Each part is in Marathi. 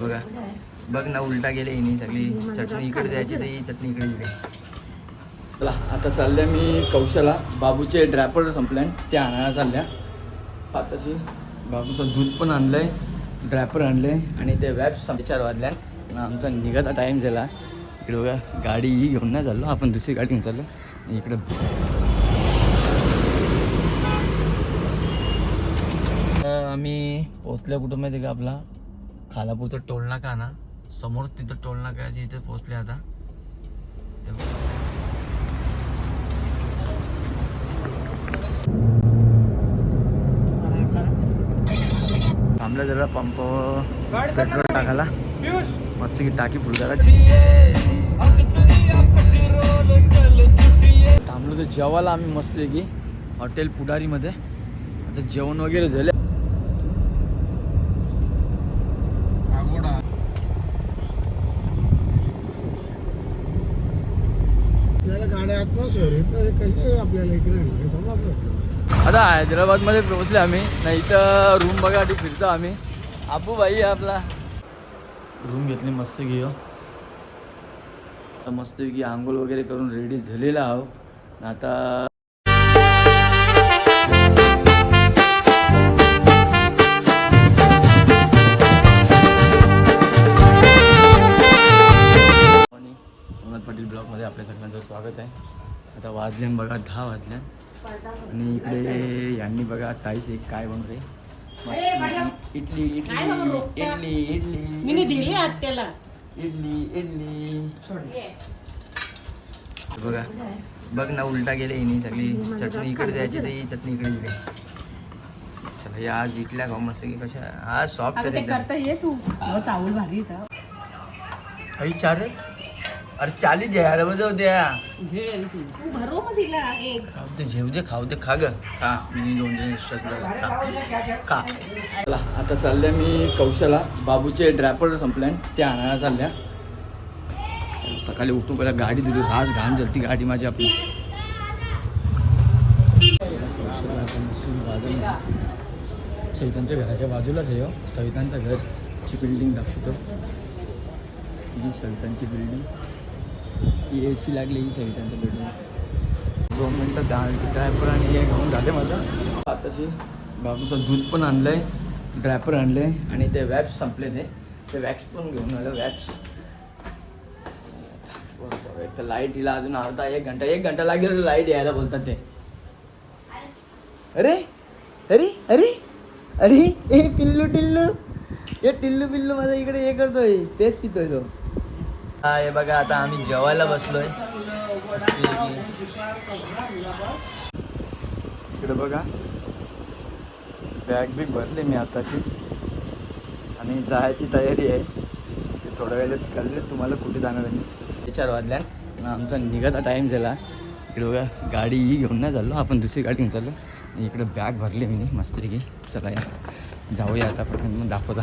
बघा. बघ ना उलटा गेले हिने सगळी. चटणी इकडे द्यायची तर ही चटणी इकडे दिली चला आता चालल्या मी कौशला. बाबूचे ड्रॅपर संपल्यान ते आणायला चालल्या. आताशी बाबूचं दूध पण आणलंय ड्रॅपर आणले आणि ते वॅब विचार वाजल्या आमचा निघाचा टाईम झाला. इकडे बघा गाडी ही घेऊन नाही चाललो. आपण दुसरी गाडी घेऊन चाललो. आणि इकडे आम्ही पोचल्या कुठं माहिती का आपला? खालापूरचा टोल नाका ना. समोर तिथं टोल नाका इथे पोहोचले आता. हे थांबला जरा पंप पेट्रोल टाकायला. मस्त की टाकी फुल थांबलो तर जेवायला आम्ही मस्त की हॉटेल पुढारीमध्ये. आता जेवण वगैरे झाले. आपल्याला गाड्या ॲटमॉस्फिअर कसे आपल्याला इकडे आणले समजलं आता हैदराबादमध्ये पोहोचले आम्ही नाही तर रूम बघासाठी फिरतो आम्ही. आबू बाई आपला. रूम घेतली मस्त घेऊ हो. मस्तपैकी आंघोळ वगैरे करून रेडी झालेला आहो. आता आता वाजले बघा दहा वाजल्या आणि इकडे यांनी बघा ताईस एक काय बनवते मस्त इडली इडली इडली इडली मी दिली आत्याला. इडली इडली. बघा बघ ना उलटा गेले हिने सगळी चटणी इकडे द्यायची तर ही चटणी इकडे दिली चला या आज इडल्या खाऊ मस्त की कशा आज सॉफ्ट आहे. करता ये तू. चावल भारी. अरे चारच? अरे चालीस द्या बजाव द्या घेल ती. तू भरो मग तिला एक खाऊ ते जेव दे खाऊ दे खा ग. खा. मी दोन दिन खा. चला आता चालल्या मी कौशला बाबूचे ड्रॅपर संपल्यान ते आणायला चालल्या. सकाळी उठून पहिला गाडी दिली. रास घाण जलती गाडी माझी आपली. सवितांच्या घराच्या बाजूलाच आहे हो. सवितांचं घरची बिल्डिंग दाखवतो. ही सवितांची बिल्डिंग ही ए सी लागली ही त्यांचं बेडरूम दोन मिनटं दा ड्रायपर आणि हे घेऊन झाले माझं. आताशी बाबूचं दूध पण आणलं आहे ड्रायपर आहे आणि ते वॅप्स संपले ते. ते वॅक्स पण घेऊन आलं वॅप्स एक तर लाइट हिला अजून अर्धा एक घंटा एक घंटा लागेल लाइट यायला बोलतात ते. अरे अरे अरे अरे ए पिल्लू टिल्लू. हे टिल्लू पिल्लू माझा इकडे हे करतोय तेच पितोय तो. हा हे बघा आता आम्ही जेवायला बसलोय. इकडे बघा. बॅग बिग भरले मी आताशीच. आणि जायची तयारी आहे. ते थोड्या वेळात कळले तुम्हाला कुठे जाणार आहे चार वाजल्या. आमचा निघायचा टाईम झाला. इकडे बघा गाडी ही घेऊन नाही चाललो. आपण दुसरी गाडी घेऊन चाललो. आणि इकडे बॅग भरली मी मस्तपैकी चला या. जाऊया आता पटकन मग दाखवता.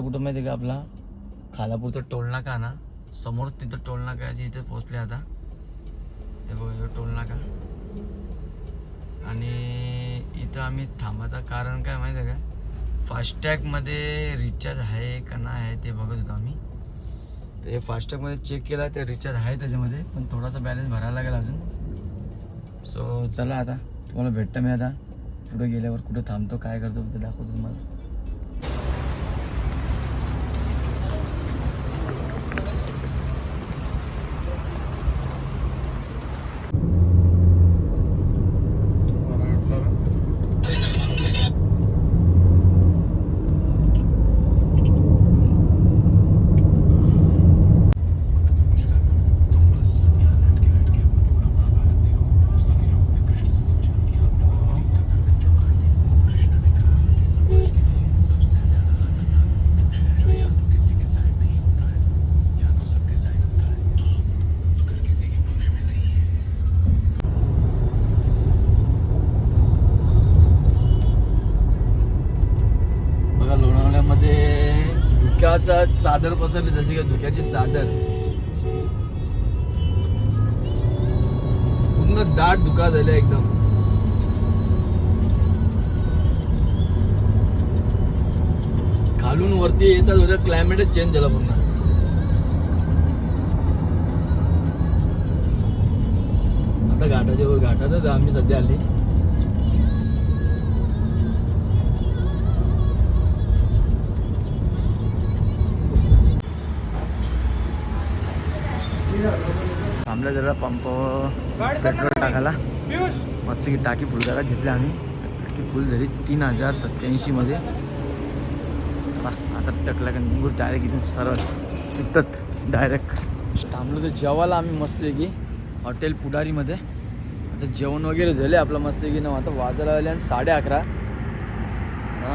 पोचल्या कुठं माहिती का आपला? खालापूरचा टोल नाका ना. समोर तिथं टोल नाका इथे पोचले आता. हे बघा टोलनाका टोल नाका. आणि इथं आम्ही थांबायचं कारण काय माहिती आहे का? फास्टॅगमध्ये रिचार्ज आहे का नाही आहे ते बघत होतो आम्ही. तर हे फास्टॅगमध्ये चेक केला तर रिचार्ज आहे त्याच्यामध्ये पण थोडासा बॅलन्स भरायला लागेल अजून. सो चला आता. तुम्हाला भेटतं मी आता. कुठं गेल्यावर कुठं थांबतो काय करतो ते दाखवतो तुम्हाला. चादर पसरली जशी की धुक्याची चादर. पूर्ण दाट धुका झाले एकदम. खालून वरती येतात होत्या क्लायमेटच चेंज झाला पूर्ण. आता घाटाच्या वर घाटातच आम्ही सध्या आली थांबलं जरा पंप पेट्रोल टाकायला. मस्त की टाकी फुल करा घेतली आम्ही. टाकी फुल झाली तीन हजार सत्याऐंशीमध्ये चला आता टकला का निघू डायरेक्ट इथून सरळ. सुटत डायरेक्ट थांबलो तर जेवायला आम्ही मस्त की हॉटेल पुढारीमध्ये आता जेवण वगैरे झाले आपलं मस्त की ना आता वाजायला आले आणि साडे अकरा.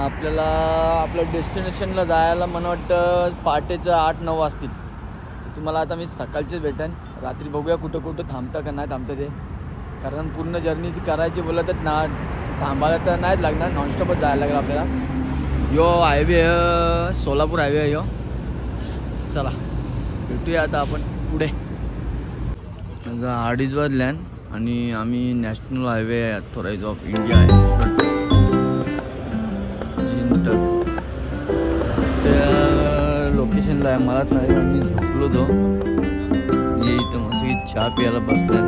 आपल्याला आपल्या डेस्टिनेशनला जायला मला वाटतं पहाटेचं आठ नऊ वाजतील. तुम्हाला आता मी सकाळचेच भेटेन. रात्री बघूया कुठं कुठं थांबतं का नाही थांबतं ते. कारण पूर्ण जर्नी ती करायची बोललं तर ना थांबायला तर नाहीच लागणार नॉनस्टॉपच जायला लागेल आपल्याला. यो हायवे सोलापूर हायवे आहे यो. चला भेटूया आता आपण पुढे. आता अडीच वाजल्यान आणि आम्ही national highway authority of India expert त्या लोकेशनला आहे मलाच नाही मी झोपलो तो. ये इथं मस्त की चहा प्यायला बसलाय.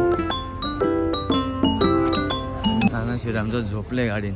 नाना श्रीरामचं झोपले गाडीन.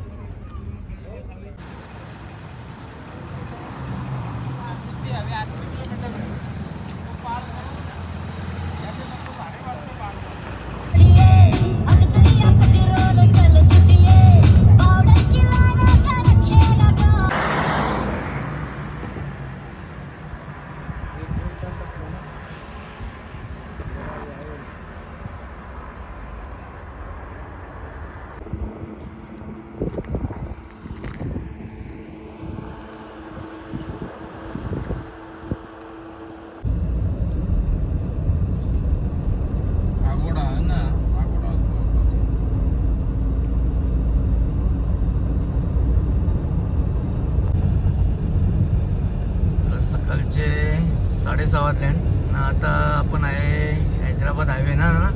सकाळचे साडेसहा वाजले ना आता आपण आहे हैदराबाद हायवे ना ना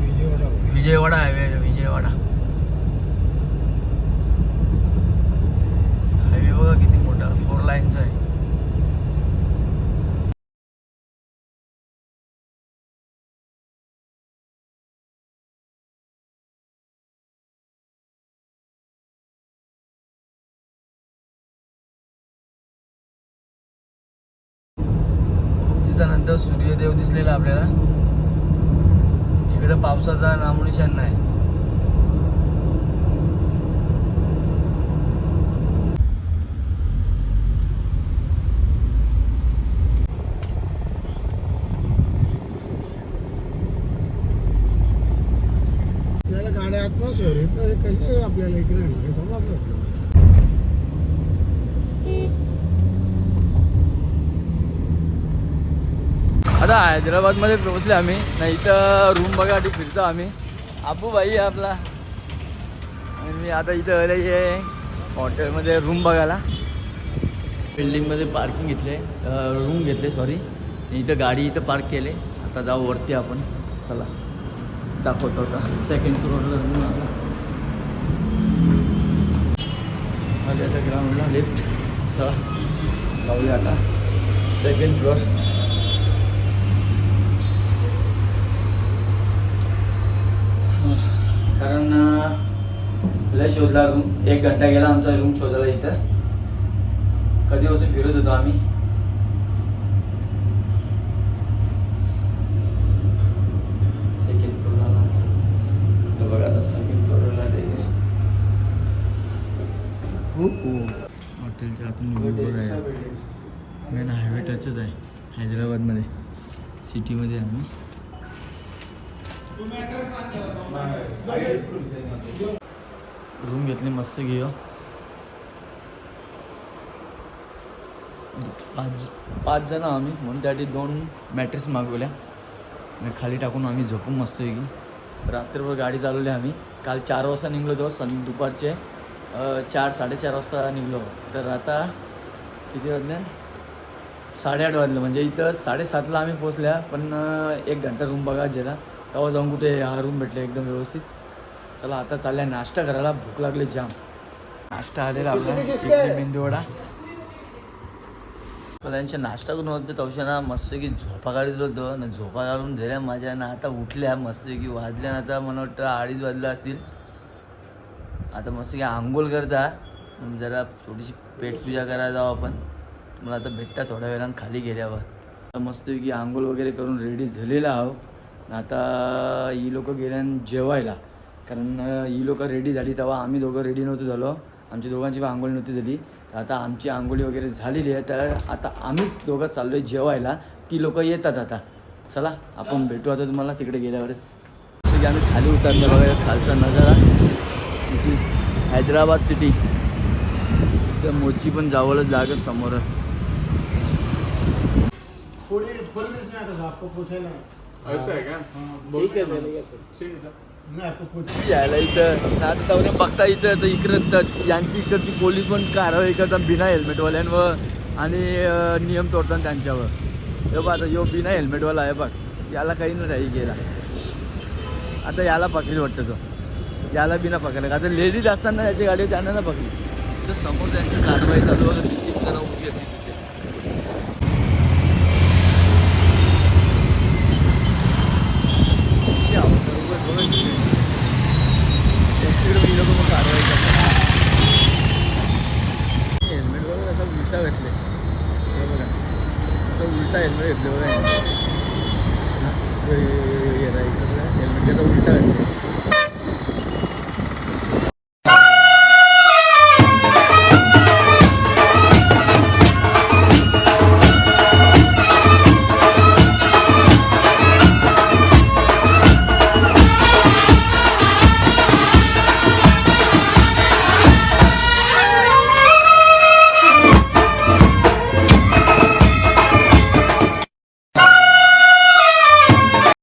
विजयवाडा विजयवाडा हायवे विजयवाडा. हायवे बघा किती मोठा फोर लाईनचा आहे. दिवसानंतर सूर्यदेव दिसलेला आपल्याला. इकडे पावसाचा नामोनिशान नाही. त्याला गाड्या आत्मसर आहेत ना हे कसे आपल्याला इकडे आणलं समजलं आता हैदराबादमध्ये पोहोचले आम्ही. नाही इथं रूम बघासाठी फिरतो आम्ही. आबू भाई आपला. आणि मी आता इथं आले आहे हॉटेलमध्ये रूम बघायला. बिल्डिंगमध्ये पार्किंग घेतले रूम घेतले सॉरी इथं गाडी इथं पार्क केले. आता जाऊ वरती आपण. चला. दाखवतो आता. सेकंड फ्लोअरला रूम आता. ग्राउंडला लिफ्ट चला. जाऊया आता. सेकंड फ्लोअर कारण लय शोधला रूम एक घंटा गेला आमचा रूम शोधायला इथं. कधीपासून फिरत होतो आम्ही. सेकंड फ्लोअरला बघा आता सेकंड फ्लोअरला हॉटेलच्या आतून व्ह्यू आहे. मेन हायवे टचच आहे. हैदराबादमध्ये. सिटीमध्ये आम्ही रूम घेतली मस्त घेऊ पाच पाच जण आम्ही म्हणून त्यासाठी दोन मॅट्रेस मागवल्या. आणि खाली टाकून आम्ही झोपून मस्त की रात्रभर गाडी चालवली आम्ही. काल चार वाजता निघलो होतो सं दुपारचे चार साडेचार वाजता निघलो. तर आता किती वाजले? साडेआठ वाजलं. म्हणजे इथं साडेसातला आम्ही पोचल्या पण एक घंटा रूम बघा गेला तेव्हा जाऊन कुठे रूम भेटले एकदम व्यवस्थित. चला आता चालल्या नाश्ता करायला. भूक लागली जाम. नाश्ता आलेला आपला. इडली मेंदूवडा मला यांच्या नाश्ता करून होते तवशाना मस्त की झोपा काढत होतो. ना झोपा काढून झाल्या माझ्या. ना आता उठल्या मस्त की वाजल्या. ना आता मला वाटतं अडीच वाजले असतील. आता मस्त की आंघोळ करता. जरा थोडीशी पेटपूजा करायला जाऊ आपण. तुम्हाला आता भेटता थोड्या वेळानं खाली गेल्यावर. आता मस्त की आंघोळ वगैरे करून रेडी झालेला आहो. आणि आता ही लोक गेल्या जेवायला. कारण ही लोक रेडी झाली तेव्हा आम्ही दोघं रेडी नव्हतो झालो. आमच्या दोघांची पण आंघोळी नव्हती झाली. तर आता आमची आंघोळी वगैरे झालेली आहे. तर आता आम्ही दोघं चाललो आहे जेवायला. ती लोक येतात आता. चला आपण भेटू आता तुम्हाला तिकडे गेल्यावरच. की आम्ही खाली उतरलो बघा खालचा नजारा. सिटी हैदराबाद सिटी तर मोची पण जावळच जागा समोर आहे. थोड़ी थोड़ी देर से आता था आपको पूछे ना ऐसा है क्या ठीक है ले ठीक है नहीं आपको पूछे यायला इथं आता जाऊन बघता इथं तर इकडं यांची इकडची पोलीस पण कारवाई करतात बिना हेल्मेटवाल्यांवर आणि नियम तोडतात त्यांच्यावर हे बघ आता यो बिना हेल्मेटवाला आहे बघ याला काही नाही राही गेला आता याला पकडली वाटतं तो याला बिना पकडलं आता लेडीज असताना त्याची गाडी त्यांना ना पकडली तर समोर त्यांची कारवाई चालू आहे किती जण उभी होती